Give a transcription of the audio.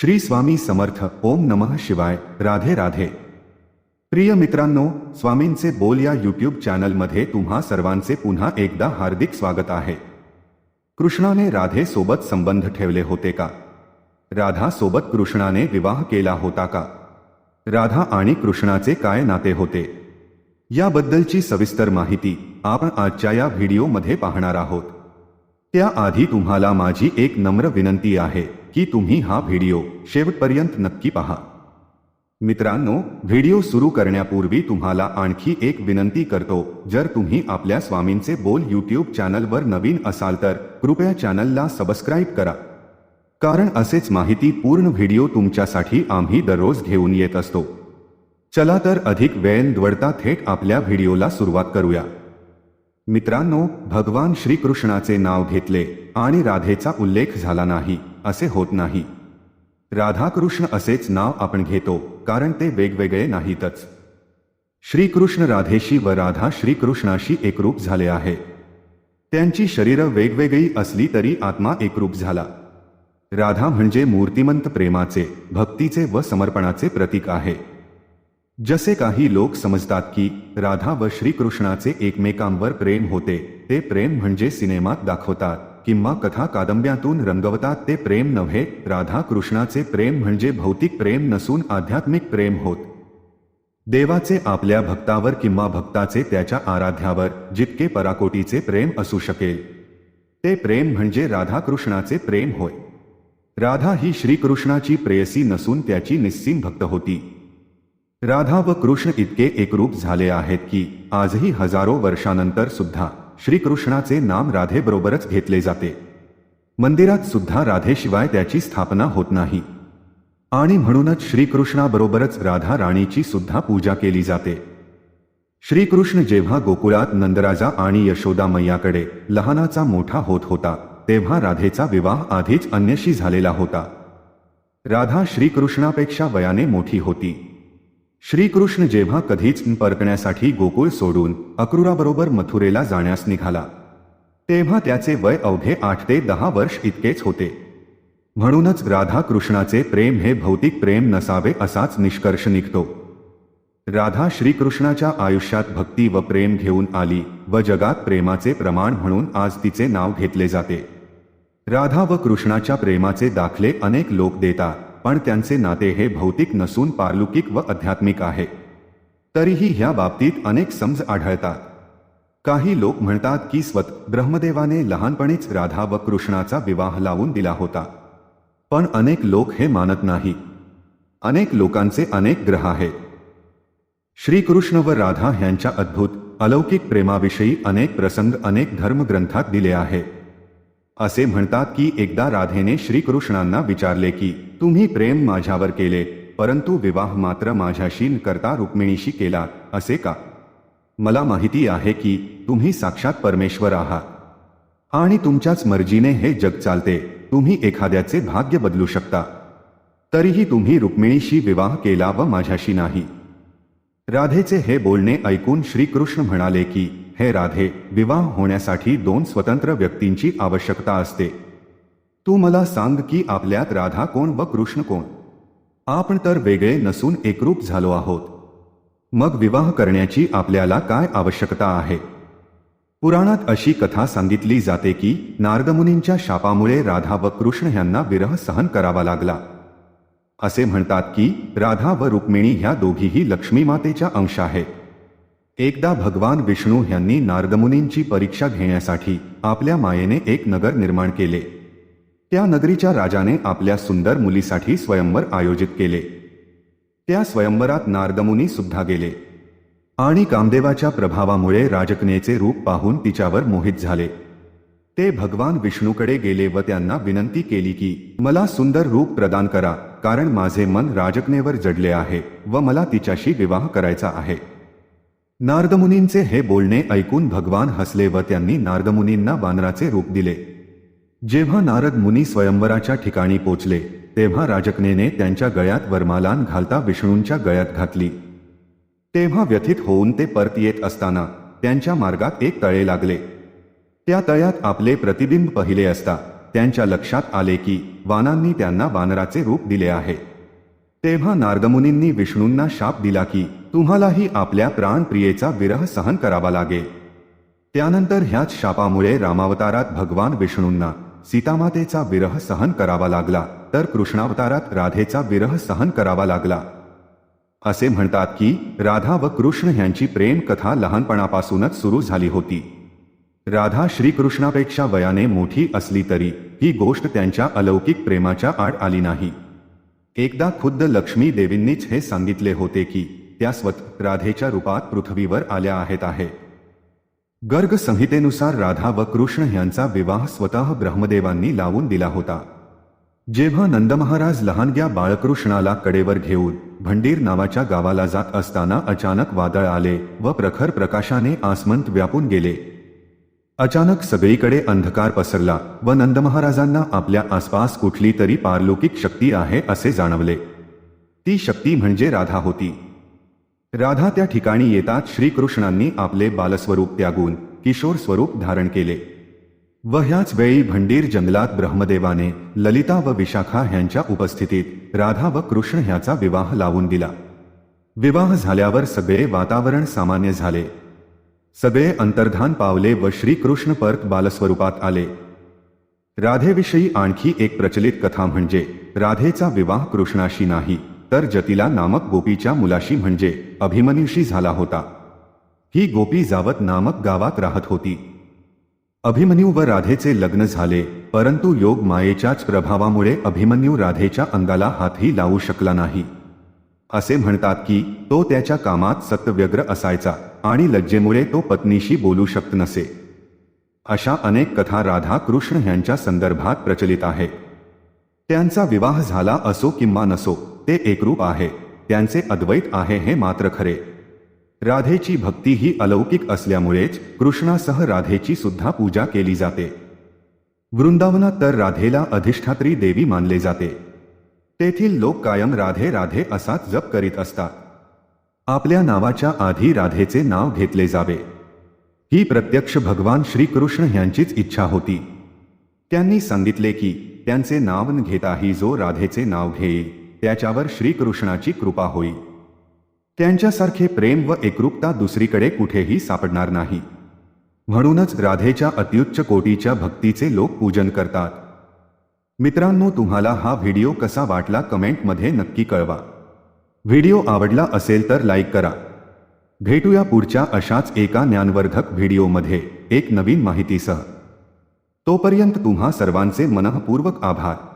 श्री स्वामी समर्थ, ओम नमः शिवाय। राधे राधे। प्रिय मित्रांनो, स्वामींचे बोल या यूट्यूब चॅनलमध्ये तुम्हा सर्वांचे पुन्हा एकदा हार्दिक स्वागत आहे. कृष्णाने राधे सोबत संबंध ठेवले होते का? राधा सोबत कृष्णाने विवाह केला होता का? राधा आणि कृष्णाचे काय नाते होते? याबद्दलची सविस्तर माहिती आपण आजच्या या व्हिडिओमध्ये पाहणार आहोत. त्याआधी तुम्हाला माझी एक नम्र विनंती आहे. की तुम्ही हा व्हिडिओ शेवटपर्यंत नक्की पहा. मित्रांनो व्हिडिओ सुरू करण्यापूर्वी तुम्हाला आणखी एक विनंती करतो जर तुम्ही आपल्या स्वामींचे बोल यूट्यूब चॅनलवर नवीन असाल तर कृपया चॅनलला सबस्क्राईब करा. कारण असेच माहिती पूर्ण व्हिडिओ तुमच्यासाठी आम्ही दररोज घेऊन येत असतो. चला तर अधिक वेळ न दवडता थेट आपल्या व्हिडिओला सुरुवात करूया. मित्रांनो भगवान श्रीकृष्णाचे नाव घेतले आणि राधेचा उल्लेख झाला नाही. असे होत नाही. राधाकृष्ण असेच नाव आपण घेतो कारण ते वेगवेगळे नाहीतच. श्रीकृष्ण राधेशी व राधा श्रीकृष्णाशी एकरूप झाले आहे. त्यांची शरीरं वेगवेगळी असली तरी आत्मा एकरूप झाला. राधा म्हणजे मूर्तिमंत प्रेमाचे भक्तीचे व समर्पणाचे प्रतीक आहे. जसे काही लोक समजतात की राधा व श्रीकृष्णाचे एकमेकांवर प्रेम होते ते प्रेम म्हणजे सिनेमात दाखवतात. किंवा कथा कादंब्यातून रंगवतात ते प्रेम नव्हे. राधा कृष्णाचे प्रेम म्हणजे भौतिक प्रेम नसून आध्यात्मिक प्रेम होत. देवाचे आपल्या भक्तावर किंवा भक्ताचे त्याच्या आराध्यावर जितके पराकोटीचे प्रेम असू शकेल ते प्रेम म्हणजे राधाकृष्णाचे प्रेम होय. राधा ही श्रीकृष्णाची प्रेयसी नसून त्याची निस्सीम भक्त होती. राधा व कृष्ण इतके एकरूप झाले आहेत की आजही हजारो वर्षानंतर सुद्धा श्रीकृष्णाचे नाम राधेबरोबरच घेतले जाते. मंदिरात सुद्धा राधेशिवाय त्याची स्थापना होत नाही. आणि म्हणूनच श्रीकृष्णाबरोबरच राधा राणीची सुद्धा पूजा केली जाते. श्रीकृष्ण जेव्हा गोकुळात नंदराजा आणि यशोदा मैयाकडे लहानाचा मोठा होत होता तेव्हा राधेचा विवाह आधीच अन्यशी झालेला होता. राधा श्रीकृष्णापेक्षा वयाने मोठी होती. श्रीकृष्ण जेव्हा कधीच परकण्यासाठी गोकुळ सोडून अक्रूराबरोबर मथुरेला जाण्यास निघाला तेव्हा त्याचे वय अवघे आठ ते दहा वर्ष इतकेच होते. म्हणूनच राधा कृष्णाचे प्रेम हे भौतिक प्रेम नसावे असाच निष्कर्ष निघतो. राधा श्रीकृष्णाच्या आयुष्यात भक्ती व प्रेम घेऊन आली व जगात प्रेमाचे प्रमाण म्हणून आज तिचे नाव घेतले जाते. राधा व कृष्णाच्या प्रेमाचे दाखले अनेक लोक देतात. पण त्यांचे नाते हे भौतिक नसून पारलौकिक व आध्यात्मिक आहे. तरीही ह्या बाबतीत अनेक समज आढळतात. काही लोक म्हणतात की स्वत ब्रह्मदेवाने लहानपणीच राधा व कृष्णाचा विवाह लावून दिला होता. पण अनेक लोक हे मानत नाही. अनेक लोकांचे अनेक ग्रह आहेत. श्रीकृष्ण व राधा ह्यांच्या अद्भुत अलौकिक प्रेमाविषयी अनेक प्रसंग अनेक धर्मग्रंथात दिले आहे असे म्हणतात की एकदा राधेने श्रीकृष्णांना विचारले की तुम्ही प्रेम माझ्यावर केले परंतु विवाह मात्र माझ्याशी न करता रुक्मिणीशी केला असे का? मला माहिती आहे की तुम्ही साक्षात परमेश्वर आहात. आणि तुमच्याच मर्जीने हे जग चालते तुम्ही एखाद्याचे भाग्य बदलू शकता. तरीही तुम्ही रुक्मिणीशी विवाह केला व माझ्याशी नाही. राधेचे हे बोलणे ऐकून श्रीकृष्ण म्हणाले की हे राधे विवाह होण्यासाठी दोन स्वतंत्र व्यक्तींची आवश्यकता असते. तू मला सांग की आपल्यात राधा कोण व कृष्ण कोण? आपण तर वेगळे नसून एकरूप झालो आहोत. मग विवाह करण्याची आपल्याला काय आवश्यकता आहे? पुराणात अशी कथा सांगितली जाते की नारदमुनींच्या शापामुळे राधा व कृष्ण यांना विरह सहन करावा लागला. असे म्हणतात की राधा व रुक्मिणी ह्या दोघीही लक्ष्मीमातेच्या अंश आहेत. एकदा भगवान विष्णू यांनी नारदमुनींची परीक्षा घेण्यासाठी आपल्या मायेने एक नगर निर्माण केले. त्या नगरीच्या राजाने आपल्या सुंदर मुलीसाठी स्वयंवर आयोजित केले. त्या स्वयंवरात नारदमुनी सुद्धा गेले. आणि कामदेवाच्या प्रभावामुळे राजकनेचे रूप पाहून तिच्यावर मोहित झाले. ते भगवान विष्णूकडे गेले व त्यांना विनंती केली की मला सुंदर रूप प्रदान करा कारण माझे मन राजकनेवर जडले आहे व मला तिच्याशी विवाह करायचा आहे. नारदमुनींचे हे बोलणे ऐकून भगवान हसले व त्यांनी नारदमुनींना वानराचे रूप दिले. जेव्हा नारद मुनी स्वयंवराच्या ठिकाणी पोचले तेव्हा राजकनेने त्यांच्या गळ्यात वरमालान घालता विष्णूंच्या गळ्यात घातली. तेव्हा व्यथित होऊन ते परत येत असताना त्यांच्या मार्गात एक तळे लागले. त्या तळ्यात आपले प्रतिबिंब पाहिले असता त्यांच्या लक्षात आले की वानांनी त्यांना वानराचे रूप दिले आहे. तेव्हा नारदमुनींनी विष्णूंना शाप दिला की तुम्हालाही आपल्या प्राणप्रियेचा विरह सहन करावा लागेल त्यानंतर ह्याच शापामुळे रामावतारात भगवान विष्णूंना सीतामातेचा विरह सहन करावा लागला तर कृष्णावतारात राधेचा विरह सहन करावा लागला. असे म्हणतात की राधा व कृष्ण ह्यांची प्रेम कथा लहानपणापासूनच सुरू झाली होती. राधा श्रीकृष्णापेक्षा वयाने मोठी असली तरी ही गोष्ट त्यांच्या अलौकिक प्रेमाच्या आड आली नाही. एकदा खुद्द लक्ष्मी देवींनीच हे सांगितले होते की त्या स्वत राधेच्या रूपात पृथ्वीवर आल्या आहेत आहे. गर्ग संहितेनुसार राधा व कृष्ण यांचा विवाह स्वतः ब्रह्मदेवांनी लावून दिला होता. जेव्हा नंदमहाराज लहानग्या बाळकृष्णाला कडेवर घेऊन भंडीर नावाच्या गावाला जात असताना अचानक वादळ आले व प्रखर प्रकाशाने आसमंत व्यापून गेले. अचानक सगळीकडे अंधकार पसरला व नंदमहाराजांना आपल्या आसपास कुठली तरी पारलौकिक शक्ती आहे असे जाणवले. ती शक्ती म्हणजे राधा होती. राधा त्या ठिकाणी येतात श्रीकृष्णांनी आपले बालस्वरूप त्यागून किशोर स्वरूप धारण केले. व ह्याच वेळी भंडीर जंगलात ब्रह्मदेवाने ललिता व विशाखा ह्यांच्या उपस्थितीत राधा व कृष्ण ह्याचा विवाह लावून दिला. विवाह झाल्यावर सगळे वातावरण सामान्य झाले. सगळे अंतर्धान पावले व श्रीकृष्ण परत बालस्वरूपात आले. राधेविषयी आणखी एक प्रचलित कथा म्हणजे राधेचा विवाह कृष्णाशी नाही. तर जतिला नामक गोपीच्या मुलाशी म्हणजे अभिमन्यूशी झाला होता. ही गोपी जावत नामक गावात राहत होती. अभिमन्यू व राधेचे लग्न झाले परंतु योग मायेच्याच प्रभावामुळे अभिमन्यू राधेच्या अंगाला हातही लावू शकला नाही. असे म्हणतात की तो त्याच्या कामात सत्यव्यग्र असायचा आणि लज्जेमुळे तो पत्नीशी बोलू शकत नसे. अशा अनेक कथा राधा कृष्ण यांच्या संदर्भात प्रचलित आहे. त्यांचा विवाह झाला असो किंवा नसो ते एकरूप आहे. त्यांचे अद्वैत आहे हे मात्र खरे. राधेची भक्ती ही अलौकिक असल्यामुळेच कृष्णासह राधेची सुद्धा पूजा केली जाते. वृंदावनात तर राधेला अधिष्ठात्री देवी मानले जाते. तेथील लोक कायम राधे राधे असाच जप करीत असतात. आपल्या नावाच्या आधी राधेचे नाव घेतले जावे. ही प्रत्यक्ष भगवान श्रीकृष्ण यांचीच इच्छा होती. त्यांनी सांगितले की, त्यांचे नाव घेताही जो राधेचे नाव घेईल. त्याच्यावर श्रीकृष्णाची कृपा होईल त्यांच्यासारखे प्रेम व एकरूपता दुसरीकडे कुठेही सापडणार नाही. म्हणूनच राधेच्या अत्युच्च कोटीच्या भक्तीचे लोक पूजन करतात. मित्रांनो तुम्हाला हा व्हिडिओ कसा वाटला कमेंटमध्ये नक्की कळवा. व्हिडिओ आवडला असेल तर लाईक करा. भेटूया पुढच्या अशाच एका ज्ञानवर्धक व्हिडिओमध्ये एक नवीन माहितीसह. तोपर्यंत तुम्हा सर्वांचे मनःपूर्वक आभार.